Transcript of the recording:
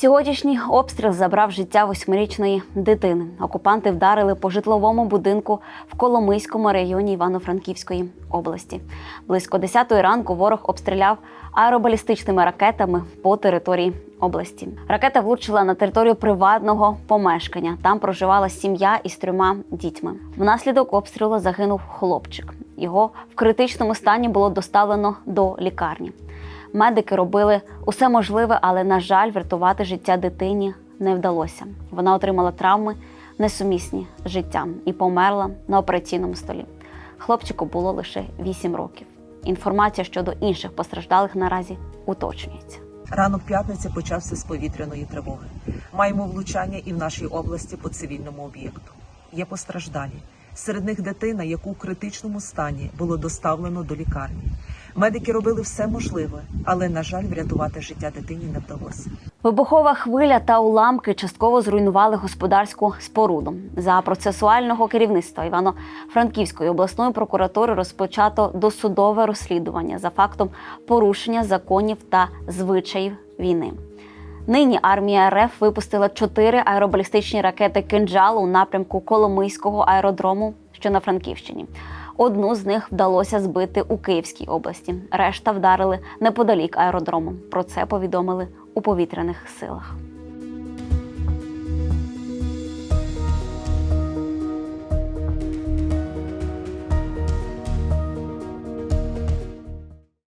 Сьогоднішній обстріл забрав життя восьмирічної дитини. Окупанти вдарили по житловому будинку в Коломийському районі Івано-Франківської області. Близько 10 ранку ворог обстріляв аеробалістичними ракетами по території області. Ракета влучила на територію приватного помешкання. Там проживала сім'я із трьома дітьми. Внаслідок обстрілу загинув хлопчик. Його в критичному стані було доставлено до лікарні. Медики робили усе можливе, але, на жаль, врятувати життя дитині не вдалося. Вона отримала травми несумісні з життям і померла на операційному столі. Хлопчику було лише 8 років. Інформація щодо інших постраждалих наразі уточнюється. Ранок п'ятниці почався з повітряної тривоги. Маємо влучання і в нашій області по цивільному об'єкту. Є постраждалі. Серед них дитина, яку в критичному стані було доставлено до лікарні. Медики робили все можливе, але на жаль, врятувати життя дитині не вдалося. Вибухова хвиля та уламки частково зруйнували господарську споруду. За процесуального керівництва Івано-Франківської обласної прокуратури розпочато досудове розслідування за фактом порушення законів та звичаїв війни. Нині армія РФ випустила чотири аеробалістичні ракети «Кинджал» у напрямку Коломийського аеродрому, що на Франківщині. Одну з них вдалося збити у Київській області. Решта вдарили неподалік аеродрому. Про це повідомили у повітряних силах.